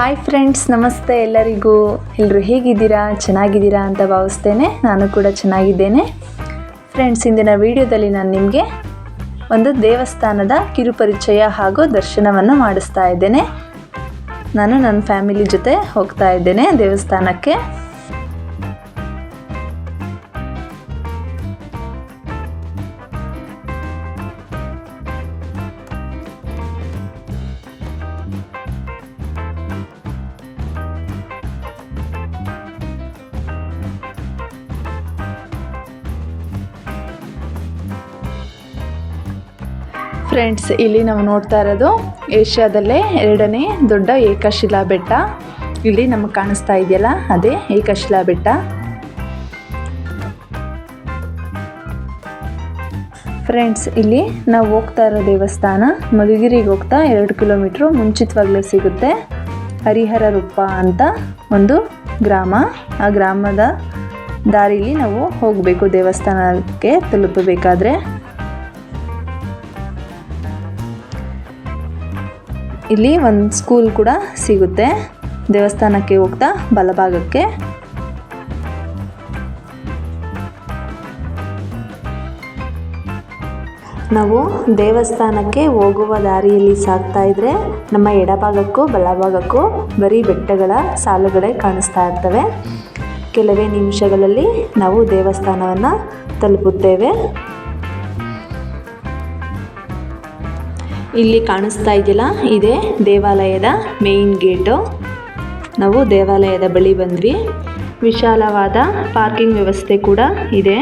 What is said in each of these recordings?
Hi friends ನಮಸ್ತೆ ಎಲ್ಲರಿಗೂ. ಎಲ್ಲರೂ ಹೇಗಿದ್ದೀರಾ? ಚೆನ್ನಾಗಿದ್ದೀರಾ ಅಂತ ಭಾವಿಸ್ತೇನೆ. ನಾನು ಕೂಡ ಚೆನ್ನಾಗಿದ್ದೇನೆ. ಫ್ರೆಂಡ್ಸ್ ಇಂದಿನ ವಿಡಿಯೋದಲ್ಲಿ ನಾನು ನಿಮಗೆ ಒಂದು ದೇವಸ್ಥಾನದ ಕಿರುಪರಿಚಯ ಹಾಗೂ ದರ್ಶನವನ್ನು ಮಾಡಿಸ್ತಾ ಇದ್ದೇನೆ. ನಾನು ನನ್ನ ಫ್ಯಾಮಿಲಿ ಜೊತೆ ಹೋಗ್ತಾ ಇದ್ದೇನೆ ದೇವಸ್ಥಾನಕ್ಕೆ. ಫ್ರೆಂಡ್ಸ್ ಇಲ್ಲಿ ನಾವು ನೋಡ್ತಾ ಇರೋದು ಏಷ್ಯಾದಲ್ಲೇ ಎರಡನೇ ದೊಡ್ಡ ಏಕಶಿಲಾ ಬೆಟ್ಟ. ಇಲ್ಲಿ ನಮಗೆ ಕಾಣಿಸ್ತಾ ಇದೆಯಲ್ಲ, ಅದೇ ಏಕಶಿಲಾ ಬೆಟ್ಟ. ಫ್ರೆಂಡ್ಸ್ ಇಲ್ಲಿ ನಾವು ಹೋಗ್ತಾ ಇರೋ ದೇವಸ್ಥಾನ, ಮಧುಗಿರಿಗೆ ಹೋಗ್ತಾ ಎರಡು ಕಿಲೋಮೀಟ್ರು ಮುಂಚಿತವಾಗಲೇ ಸಿಗುತ್ತೆ. ಹರಿಹರ ರೂಪ ಅಂತ ಒಂದು ಗ್ರಾಮ. ಆ ಗ್ರಾಮದ ದಾರಿಲಿ ನಾವು ಹೋಗಬೇಕು ದೇವಸ್ಥಾನಕ್ಕೆ ತಲುಪಬೇಕಾದ್ರೆ. ಇಲ್ಲಿ ಒಂದು ಸ್ಕೂಲ್ ಕೂಡ ಸಿಗುತ್ತೆ. ದೇವಸ್ಥಾನಕ್ಕೆ ಹೋಗ್ತಾ ಬಲಭಾಗಕ್ಕೆ. ನಾವು ದೇವಸ್ಥಾನಕ್ಕೆ ಹೋಗುವ ದಾರಿಯಲ್ಲಿ ಸಾಗ್ತಾ ಇದ್ರೆ ನಮ್ಮ ಎಡಭಾಗಕ್ಕೂ ಬಲಭಾಗಕ್ಕೂ ಬರೀ ಬೆಟ್ಟಗಳ ಸಾಲುಗಳೇ ಕಾಣಿಸ್ತಾ ಇರ್ತವೆ. ಕೆಲವೇ ನಿಮಿಷಗಳಲ್ಲಿ ನಾವು ದೇವಸ್ಥಾನವನ್ನು ತಲುಪುತ್ತೇವೆ. ಇಲ್ಲಿ ಕಾಣಿಸ್ತಾ ಇದೆಯಲ್ಲ, ಇದೆ ದೇವಾಲಯದ ಮೇಯ್ನ್ ಗೇಟು ನಾವು ದೇವಾಲಯದ ಬಳಿ ಬಂದ್ವಿ. ವಿಶಾಲವಾದ ಪಾರ್ಕಿಂಗ್ ವ್ಯವಸ್ಥೆ ಕೂಡ ಇದೆ.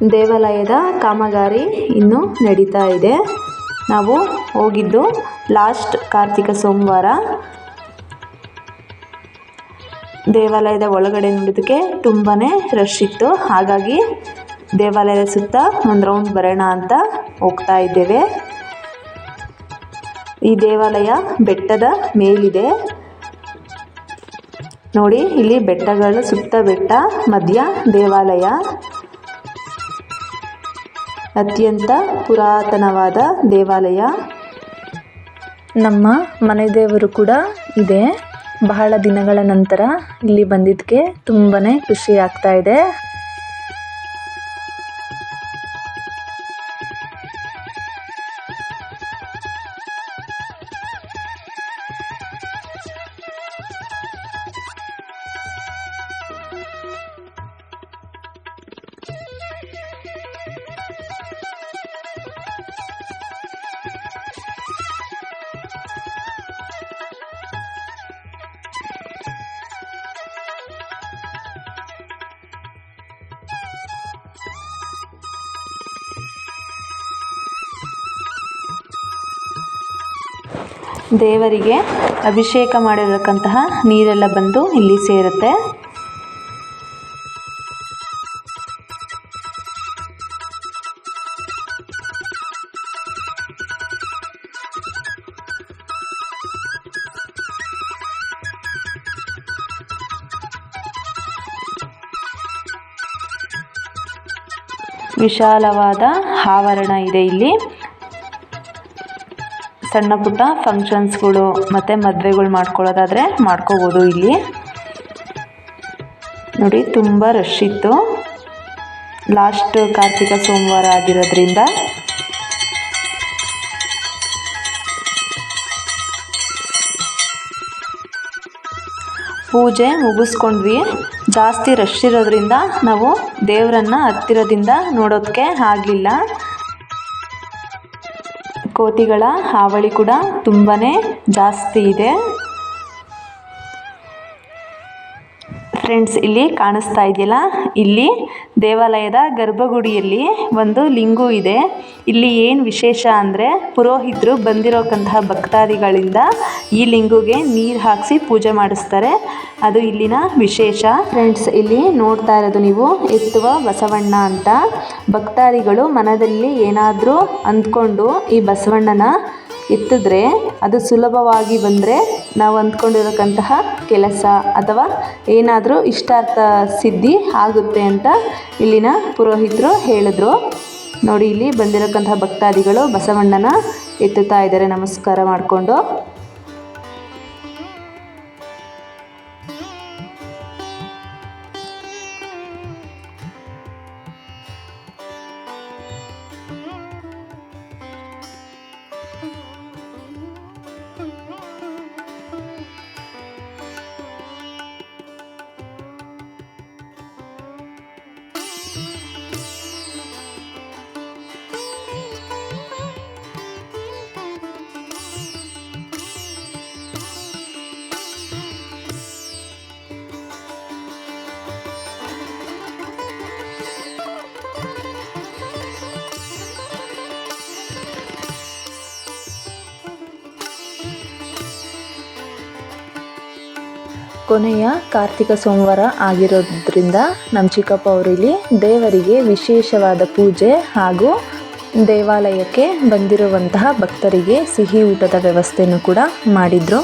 ದೇವಾಲಯದ ಕಾಮಗಾರಿ ಇನ್ನೂ ನಡೀತಾ ಇದೆ. ನಾವು ಹೋಗಿದ್ದು ಲಾಸ್ಟ್ ಕಾರ್ತಿಕ ಸೋಮವಾರ. ದೇವಾಲಯದ ಒಳಗಡೆ ನೋಡೋದಕ್ಕೆ ತುಂಬಾ ರಶ್ ಇತ್ತು. ಹಾಗಾಗಿ ದೇವಾಲಯದ ಸುತ್ತ ಒಂದು ರೌಂಡ್ ಬರೋಣ ಅಂತ ಹೋಗ್ತಾ ಇದ್ದೇವೆ. ಈ ದೇವಾಲಯ ಬೆಟ್ಟದ ಮೇಲಿದೆ. ನೋಡಿ, ಇಲ್ಲಿ ಬೆಟ್ಟಗಳು ಸುತ್ತ ಬೆಟ್ಟ, ಮಧ್ಯ ದೇವಾಲಯ. ಅತ್ಯಂತ ಪುರಾತನವಾದ ದೇವಾಲಯ. ನಮ್ಮ ಮನೆ ದೇವರು ಕೂಡ ಇದೆ. ಬಹಳ ದಿನಗಳ ನಂತರ ಇಲ್ಲಿ ಬಂದಿದ್ದಕ್ಕೆ ತುಂಬಾ ಖುಷಿ ಆಗ್ತಾ ಇದೆ. ದೇವರಿಗೆ ಅಭಿಷೇಕ ಮಾಡಿರತಕ್ಕಂತಹ ನೀರೆಲ್ಲ ಬಂದು ಇಲ್ಲಿ ಸೇರುತ್ತೆ. ವಿಶಾಲವಾದ ಆವರಣ ಇದೆ ಇಲ್ಲಿ. ಸಣ್ಣ ಪುಟ್ಟ ಫಂಕ್ಷನ್ಸ್ಗಳು ಮತ್ತು ಮದುವೆಗಳು ಮಾಡ್ಕೊಳ್ಳೋದಾದರೆ ಮಾಡ್ಕೋಬೋದು ಇಲ್ಲಿ. ನೋಡಿ, ತುಂಬ ರಶ್ ಇತ್ತು. ಲಾಸ್ಟ್ ಕಾರ್ತಿಕ ಸೋಮವಾರ ಆಗಿರೋದ್ರಿಂದ. ಪೂಜೆ ಮುಗಿಸ್ಕೊಂಡ್ವಿ. ಜಾಸ್ತಿ ರಶ್ ಇರೋದ್ರಿಂದ ನಾವು ದೇವರನ್ನ ಹತ್ತಿರದಿಂದ ನೋಡೋದಕ್ಕೆ ಆಗಲಿಲ್ಲ. ಕೋತಿಗಳ ಹಾವಳಿ ಕೂಡ ತುಂಬಾ ಜಾಸ್ತಿ ಇದೆ. ಫ್ರೆಂಡ್ಸ್ ಇಲ್ಲಿ ಕಾಣಿಸ್ತಾ ಇದೆಯಲ್ಲ? ಇಲ್ಲಿ ದೇವಾಲಯದ ಗರ್ಭಗುಡಿಯಲ್ಲಿ ಒಂದು ಲಿಂಗು ಇದೆ. ಇಲ್ಲಿ ಏನು ವಿಶೇಷ ಅಂದರೆ ಪುರೋಹಿತರು ಬಂದಿರೋಕ್ಕಂತಹ ಭಕ್ತಾದಿಗಳಿಂದ ಈ ಲಿಂಗುಗೆ ನೀರು ಹಾಕಿಸಿ ಪೂಜೆ ಮಾಡಿಸ್ತಾರೆ. ಅದು ಇಲ್ಲಿನ ವಿಶೇಷ. ಫ್ರೆಂಡ್ಸ್ ಇಲ್ಲಿ ನೋಡ್ತಾ ಇರೋದು ನೀವು ಎತ್ತುವ ಬಸವಣ್ಣ ಅಂತ. ಭಕ್ತಾದಿಗಳು ಮನದಲ್ಲಿ ಏನಾದರೂ ಅಂದ್ಕೊಂಡು ಈ ಬಸವಣ್ಣನ ಎತ್ತಿದ್ರೆ ಅದು ಸುಲಭವಾಗಿ ಬಂದರೆ ನಾವು ಅಂದ್ಕೊಂಡಿರಕ್ಕಂತಹ ಕೆಲಸ ಅಥವಾ ಏನಾದರೂ ಇಷ್ಟಾರ್ಥ ಸಿದ್ಧಿ ಆಗುತ್ತೆ ಅಂತ ಇಲ್ಲಿನ ಪುರೋಹಿತರು ಹೇಳಿದ್ರು. ನೋಡಿ, ಇಲ್ಲಿ ಬಂದಿರಕ್ಕಂತಹ ಭಕ್ತಾದಿಗಳು ಬಸವಣ್ಣನ ಎತ್ತುತ್ತಾ ಇದ್ದಾರೆ. ನಮಸ್ಕಾರ ಮಾಡಿಕೊಂಡು. ಕೊನೆಯ ಕಾರ್ತಿಕ ಸೋಮವಾರ ಆಗಿರೋದ್ರಿಂದ ನಮ್ಮ ಚಿಕ್ಕಪ್ಪ ಅವರಿಲ್ಲಿ ದೇವರಿಗೆ ವಿಶೇಷವಾದ ಪೂಜೆ ಹಾಗೂ ದೇವಾಲಯಕ್ಕೆ ಬಂದಿರುವಂತಹ ಭಕ್ತರಿಗೆ ಸಿಹಿ ಊಟದ ವ್ಯವಸ್ಥೆಯನ್ನು ಕೂಡ ಮಾಡಿದರು.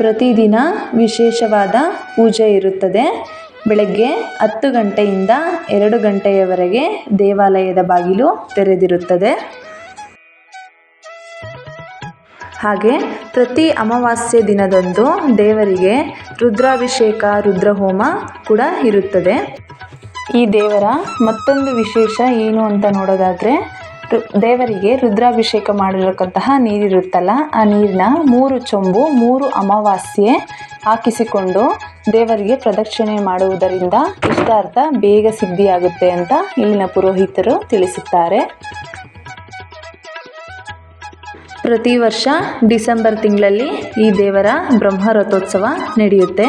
ಪ್ರತಿದಿನ ವಿಶೇಷವಾದ ಪೂಜೆ ಇರುತ್ತದೆ. ಬೆಳಗ್ಗೆ ಹತ್ತು ಗಂಟೆಯಿಂದ ಎರಡು ಗಂಟೆಯವರೆಗೆ ದೇವಾಲಯದ ಬಾಗಿಲು ತೆರೆದಿರುತ್ತದೆ. ಹಾಗೆ ಪ್ರತಿ ಅಮಾವಾಸ್ಯೆ ದಿನದಂದು ದೇವರಿಗೆ ರುದ್ರಾಭಿಷೇಕ, ರುದ್ರಹೋಮ ಕೂಡ ಇರುತ್ತದೆ. ಈ ದೇವರ ಮತ್ತೊಂದು ವಿಶೇಷ ಏನು ಅಂತ ನೋಡೋದಾದರೆ ದೇವರಿಗೆ ರುದ್ರಾಭಿಷೇಕ ಮಾಡಿರತಕ್ಕಂತಹ ನೀರಿರುತ್ತಲ್ಲ, ಆ ನೀರಿನ ಮೂರು ಚೊಂಬು, ಮೂರು ಅಮಾವಾಸ್ಯೆ ಹಾಕಿಸಿಕೊಂಡು ದೇವರಿಗೆ ಪ್ರದಕ್ಷಿಣೆ ಮಾಡುವುದರಿಂದ ಇಷ್ಟಾರ್ಥ ಬೇಗ ಸಿದ್ಧಿಯಾಗುತ್ತೆ ಅಂತ ಇಲ್ಲಿನ ಪುರೋಹಿತರು ತಿಳಿಸುತ್ತಾರೆ. ಪ್ರತಿ ವರ್ಷ ಡಿಸೆಂಬರ್ ತಿಂಗಳಲ್ಲಿ ಈ ದೇವರ ಬ್ರಹ್ಮ ರಥೋತ್ಸವ ನಡೆಯುತ್ತೆ.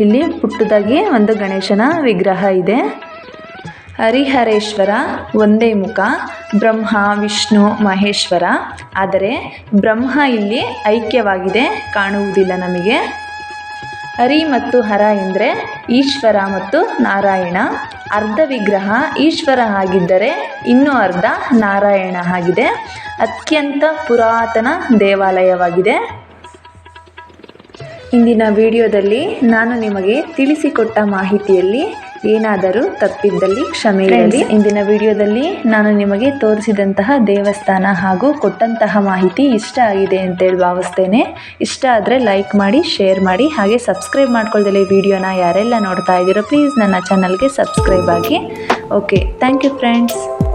ಇಲ್ಲಿ ಪುಟ್ಟದಾಗಿ ಒಂದು ಗಣೇಶನ ವಿಗ್ರಹ ಇದೆ. ಹರಿಹರೇಶ್ವರ ಒಂದೇ ಮುಖ, ಬ್ರಹ್ಮ, ವಿಷ್ಣು, ಮಹೇಶ್ವರ. ಆದರೆ ಬ್ರಹ್ಮ ಇಲ್ಲಿ ಐಕ್ಯವಾಗಿದೆ, ಕಾಣುವುದಿಲ್ಲ ನಮಗೆ. ಹರಿ ಮತ್ತು ಹರ ಎಂದರೆ ಈಶ್ವರ ಮತ್ತು ನಾರಾಯಣ. ಅರ್ಧ ವಿಗ್ರಹ ಈಶ್ವರ ಆಗಿದ್ದರೆ ಇನ್ನೂ ಅರ್ಧ ನಾರಾಯಣ ಆಗಿದೆ. ಅತ್ಯಂತ ಪುರಾತನ ದೇವಾಲಯವಾಗಿದೆ. ಇಂದಿನ ವಿಡಿಯೋದಲ್ಲಿ ನಾನು ನಿಮಗೆ ತಿಳಿಸಿಕೊಟ್ಟ ಮಾಹಿತಿಯಲ್ಲಿ ಏನಾದರೂ ತಪ್ಪಿದ್ದಲ್ಲಿ ಕ್ಷಮೆ ಇರಲಿ ಇಂದಿನ ವಿಡಿಯೋದಲ್ಲಿ ನಾನು ನಿಮಗೆ ತೋರಿಸಿದಂತಹ ದೇವಸ್ಥಾನ ಹಾಗೂ ಕೊಟ್ಟಂತಹ ಮಾಹಿತಿ ಇಷ್ಟ ಆಗಿದೆ ಅಂತೇಳಿ ಭಾವಿಸ್ತೇನೆ ಇಷ್ಟ ಆದರೆ ಲೈಕ್ ಮಾಡಿ ಶೇರ್ ಮಾಡಿ ಹಾಗೆ ಸಬ್ಸ್ಕ್ರೈಬ್ ಮಾಡ್ಕೊಳ್ದಲೆ ವಿಡಿಯೋನ ಯಾರೆಲ್ಲ ನೋಡ್ತಾ ಇದ್ದೀರೋ ಪ್ಲೀಸ್ ನನ್ನ ಚಾನಲ್ಗೆ ಸಬ್ಸ್ಕ್ರೈಬ್ ಆಗಿ. Okay thank you friends.